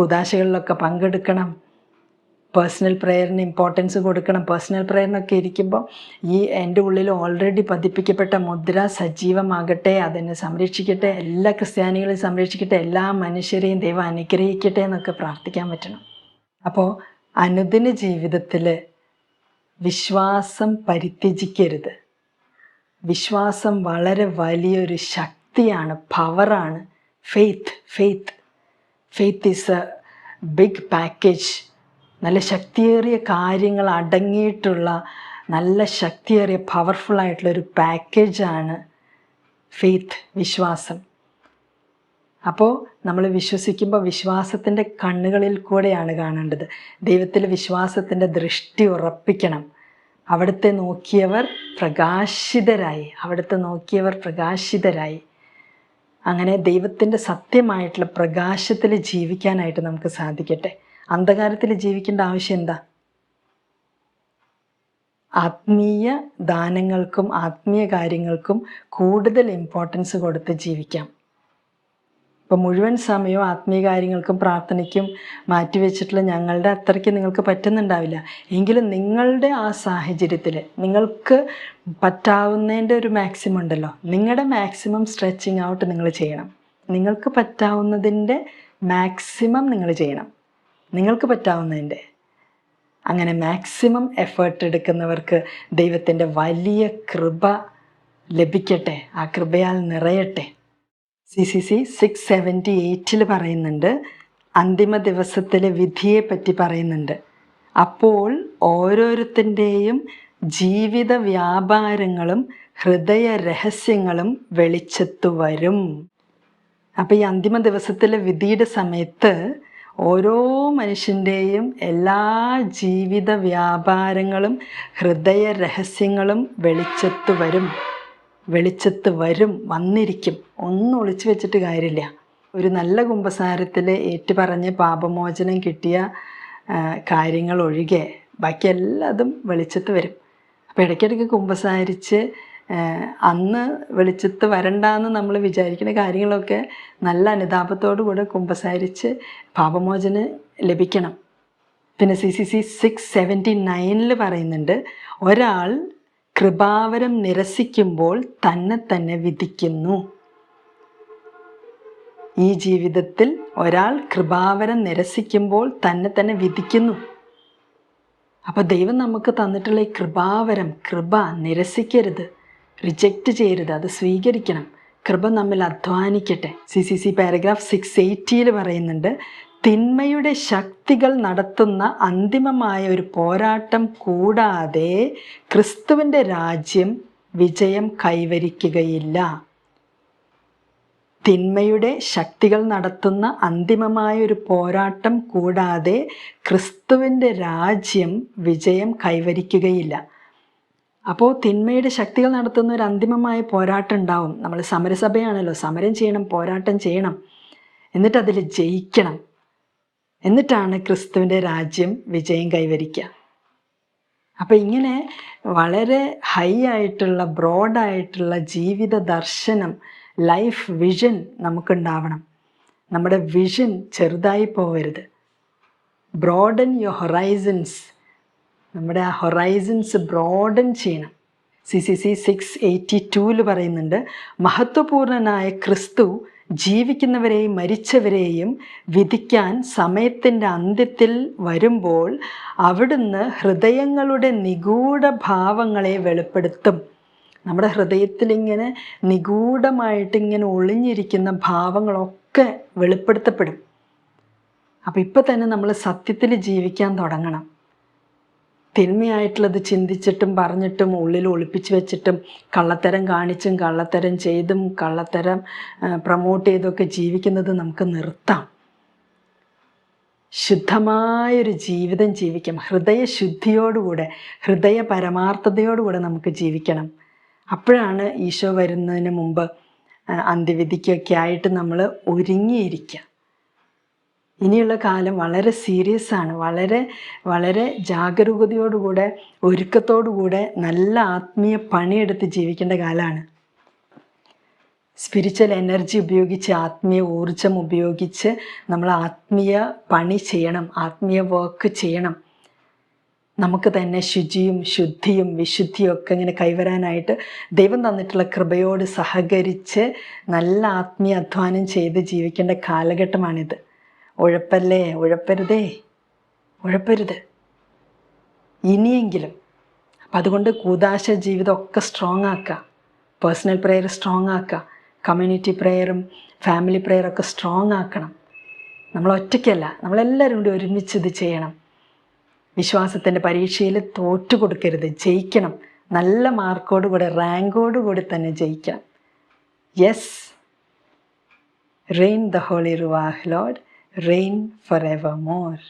ഉദാശകളിലൊക്കെ പങ്കെടുക്കണം. പേഴ്സണൽ പ്രെയറിന് ഇമ്പോർട്ടൻസ് കൊടുക്കണം. പേഴ്സണൽ പ്രെയറിനൊക്കെ ഇരിക്കുമ്പോൾ ഈ എന്റെ ഉള്ളിൽ ഓൾറെഡി പതിപ്പിക്കപ്പെട്ട മുദ്ര സജീവമാകട്ടെ അതിനെ സംരക്ഷിക്കട്ടെ എല്ലാ ക്രിസ്ത്യാനികളെയും സംരക്ഷിക്കട്ടെ എല്ലാ മനുഷ്യരെയും ദൈവം അനുഗ്രഹിക്കട്ടെ എന്നൊക്കെ പ്രാർത്ഥിക്കാൻ പറ്റണം. അപ്പോൾ അനുദിന ജീവിതത്തിൽ വിശ്വാസം പരിത്യജിക്കരുത്. വിശ്വാസം വളരെ വലിയൊരു ശക്തിയാണ് പവറാണ് faith faith faith is a big package നല്ല ശക്തിയേറിയ കാര്യങ്ങൾ അടങ്ങിയിട്ടുള്ള നല്ല ശക്തിയേറിയ പവർഫുൾ ആയിട്ടുള്ള ഒരു പാക്കേജാണ് ഫെയ്ത്ത് വിശ്വാസം. അപ്പോൾ നമ്മൾ വിശ്വസിക്കുമ്പോൾ വിശ്വാസത്തിന്റെ കണ്ണുകളിൽ കൂടെയാണ് കാണേണ്ടത്. ദൈവത്തിൽ വിശ്വാസത്തിന്റെ ദൃഷ്ടി ഉറപ്പിക്കണം. അവിടുത്തെ നോക്കിയവർ പ്രകാശിതരായി. അവിടുത്തെ നോക്കിയവർ പ്രകാശിതരായി. അങ്ങനെ ദൈവത്തിന്റെ സത്യമായിട്ടുള്ള പ്രകാശത്തിൽ ജീവിക്കാനായിട്ട് നമുക്ക് സാധിക്കട്ടെ. അന്ധകാരത്തിൽ ജീവിക്കേണ്ട ആവശ്യം എന്താ? ആത്മീയ ദാനങ്ങൾക്കും ആത്മീയ കാര്യങ്ങൾക്കും കൂടുതൽ ഇമ്പോർട്ടൻസ് കൊടുത്ത് ജീവിക്കാം. ഇപ്പം മുഴുവൻ സമയവും ആത്മീയ കാര്യങ്ങൾക്കും പ്രാർത്ഥനയ്ക്കും മാറ്റിവെച്ചിട്ടുള്ള ഞങ്ങളുടെ അത്രയ്ക്ക് നിങ്ങൾക്ക് പറ്റുന്നുണ്ടാവില്ല. എങ്കിലും നിങ്ങളുടെ ആ സാഹചര്യത്തിൽ നിങ്ങൾക്ക് പറ്റാവുന്നതിന്റെ ഒരു മാക്സിമം ഉണ്ടല്ലോ. നിങ്ങളുടെ മാക്സിമം സ്ട്രെച്ചിങ് ഔട്ട് നിങ്ങൾ ചെയ്യണം. നിങ്ങൾക്ക് പറ്റാവുന്നതിന്റെ മാക്സിമം നിങ്ങൾ ചെയ്യണം. നിങ്ങൾക്ക് പറ്റാവുന്നതിന്റെ അങ്ങനെ മാക്സിമം എഫേർട്ട് എടുക്കുന്നവർക്ക് ദൈവത്തിന്റെ വലിയ കൃപ ലഭിക്കട്ടെ. ആ കൃപയാൽ നിറയട്ടെ. C C C six seventy എയ്റ്റിൽ പറയുന്നുണ്ട്. അന്തിമ ദിവസത്തിലെ വിധിയെ പറ്റി പറയുന്നുണ്ട്. അപ്പോൾ ഓരോരുത്തന്റെയും ജീവിത വ്യാപാരങ്ങളും ഹൃദയ രഹസ്യങ്ങളും വെളിച്ചത്തു വരും. അപ്പോൾ ഈ അന്തിമ ദിവസത്തിലെ വിധിയുടെ സമയത്ത് ഓരോ മനുഷ്യന്റെയും എല്ലാ ജീവിത വ്യാപാരങ്ങളും ഹൃദയ രഹസ്യങ്ങളും വെളിച്ചത്തു വരും. വെളിച്ചത്ത് വരും വന്നിരിക്കും. ഒന്നും ഒളിച്ചു വെച്ചിട്ട് കാര്യമില്ല. ഒരു നല്ല കുമ്പസാരത്തിൽ ഏറ്റുപറഞ്ഞ് പാപമോചനം കിട്ടിയ കാര്യങ്ങൾ ഒഴികെ ബാക്കി എല്ലാതും വെളിച്ചത്ത് വരും. അപ്പോൾ ഇടയ്ക്കിടയ്ക്ക് കുമ്പസാരിച്ച് അന്ന് വെളിച്ചത്ത് വരണ്ടെന്ന് നമ്മൾ വിചാരിക്കുന്ന കാര്യങ്ങളൊക്കെ നല്ല അനുതാപത്തോടു കൂടെ കുമ്പസാരിച്ച് പാപമോചനം ലഭിക്കണം. പിന്നെ C C C six seventy നയനിൽ പറയുന്നുണ്ട് ഒരാൾ കൃപാവരം നിരസിക്കുമ്പോൾ തന്നെ തന്നെ വിധിക്കുന്നു. ഈ ജീവിതത്തിൽ ഒരാൾ കൃപാവരം നിരസിക്കുമ്പോൾ തന്നെ തന്നെ വിധിക്കുന്നു. അപ്പോൾ ദൈവം നമുക്ക് തന്നിട്ടുള്ള ഈ കൃപാവരം കൃപ നിരസിക്കരുത് റിജക്റ്റ് ചെയ്യരുത് അത് സ്വീകരിക്കണം. കൃപ നമ്മിൽ അധ്വാനിക്കട്ടെ. C C C paragraph six എയ്റ്റിയിൽ പറയുന്നുണ്ട് തിന്മയുടെ ശക്തികൾ നടത്തുന്ന അന്തിമമായ ഒരു പോരാട്ടം കൂടാതെ ക്രിസ്തുവിന്റെ രാജ്യം വിജയം കൈവരിക്കുകയില്ല. തിന്മയുടെ ശക്തികൾ നടത്തുന്ന അന്തിമമായ ഒരു പോരാട്ടം കൂടാതെ ക്രിസ്തുവിന്റെ രാജ്യം വിജയം കൈവരിക്കുകയില്ല. അപ്പോൾ തിന്മയുടെ ശക്തികൾ നടത്തുന്ന ഒരു അന്തിമമായ പോരാട്ടം ഉണ്ടാവും. നമ്മൾ സമരസഭയാണല്ലോ സമരം ചെയ്യണം പോരാട്ടം ചെയ്യണം. എന്നിട്ട് അതിൽ ജയിക്കണം. എന്നിട്ടാണ് ക്രിസ്തുവിന്റെ രാജ്യം വിജയം കൈവരിക്കുക. അപ്പം ഇങ്ങനെ വളരെ ഹൈ ആയിട്ടുള്ള ബ്രോഡായിട്ടുള്ള ജീവിത ദർശനം ലൈഫ് വിഷൻ നമുക്കുണ്ടാവണം. നമ്മുടെ വിഷൻ ചെറുതായി പോവരുത്. ബ്രോഡൻ യുവർ ഹൊറൈസൻസ് നമ്മുടെ ആ ഹൊറൈസൻസ് ബ്രോഡൻ ചെയ്യണം. C C C six eighty ടൂവിൽ പറയുന്നുണ്ട് മഹത്വപൂർണനായ ക്രിസ്തു ജീവിക്കുന്നവരെയും മരിച്ചവരെയും വിധിക്കാൻ സമയത്തിന്റെ അന്ത്യത്തിൽ വരുമ്പോൾ അവിടുന്ന് ഹൃദയങ്ങളുടെ നിഗൂഢ ഭാവങ്ങളെ വെളിപ്പെടുത്തും. നമ്മുടെ ഹൃദയത്തിൽ ഇങ്ങനെ നിഗൂഢമായിട്ട് ഇങ്ങനെ ഒളിഞ്ഞിരിക്കുന്ന ഭാവങ്ങളൊക്കെ വെളിപ്പെടുത്തപ്പെടും. അപ്പോൾ ഇപ്പം തന്നെ നമ്മൾ സത്യത്തിൽ ജീവിക്കാൻ തുടങ്ങണം. തിന്മയായിട്ടുള്ളത് ചിന്തിച്ചിട്ടും പറഞ്ഞിട്ടും ഉള്ളിൽ ഒളിപ്പിച്ച് വെച്ചിട്ടും കള്ളത്തരം കാണിച്ചും കള്ളത്തരം ചെയ്തും കള്ളത്തരം പ്രൊമോട്ട് ചെയ്തൊക്കെ ജീവിക്കുന്നത് നമുക്ക് നിർത്താം. ശുദ്ധമായൊരു ജീവിതം ജീവിക്കാം. ഹൃദയശുദ്ധിയോടുകൂടെ ഹൃദയ പരമാർത്ഥതയോടുകൂടെ നമുക്ക് ജീവിക്കണം. അപ്പോഴാണ് ഈശോ വരുന്നതിന് മുമ്പ് അന്ത്യവിധിക്കൊക്കെ ആയിട്ട് നമ്മൾ ഒരുങ്ങിയിരിക്കുക. ഇനിയുള്ള കാലം വളരെ സീരിയസ് ആണ്. വളരെ വളരെ ജാഗരൂകതയോടുകൂടെ ഒരുക്കത്തോടുകൂടെ നല്ല ആത്മീയ പണിയെടുത്ത് ജീവിക്കേണ്ട കാലമാണ് സ്പിരിച്വൽ എനർജി ഉപയോഗിച്ച് ആത്മീയ ഊർജം ഉപയോഗിച്ച് നമ്മൾ ആത്മീയ പണി ചെയ്യണം ആത്മീയ വർക്ക് ചെയ്യണം. നമുക്ക് തന്നെ ശുചിയും ശുദ്ധിയും വിശുദ്ധിയും ഒക്കെ ഇങ്ങനെ കൈവരാനായിട്ട് ദൈവം തന്നിട്ടുള്ള കൃപയോട് സഹകരിച്ച് നല്ല ആത്മീയ അധ്വാനം ചെയ്ത് ജീവിക്കേണ്ട കാലഘട്ടമാണിത്. ഉഴപ്പല്ലേ? ഉഴപ്പരുതേ. ഉഴപ്പരുത്. ഇനിയെങ്കിലും. അപ്പം അതുകൊണ്ട് കൂതാശ ജീവിതമൊക്കെ സ്ട്രോങ് ആക്കുക പേഴ്സണൽ പ്രെയർ സ്ട്രോങ് ആക്കുക കമ്മ്യൂണിറ്റി പ്രെയറും ഫാമിലി പ്രെയറൊക്കെ സ്ട്രോങ് ആക്കണം. നമ്മൾ ഒറ്റയ്ക്കല്ല. നമ്മളെല്ലാവരും കൂടി ഒരുമിച്ച് ഇത് ചെയ്യണം. വിശ്വാസത്തിന്റെ പരീക്ഷയിൽ തോറ്റു കൊടുക്കരുത്. ജയിക്കണം. നല്ല മാർക്കോട് കൂടെ റാങ്കോട് കൂടി തന്നെ ജയിക്കണം. Yes reign the Holy Ruah Lord reign forevermore.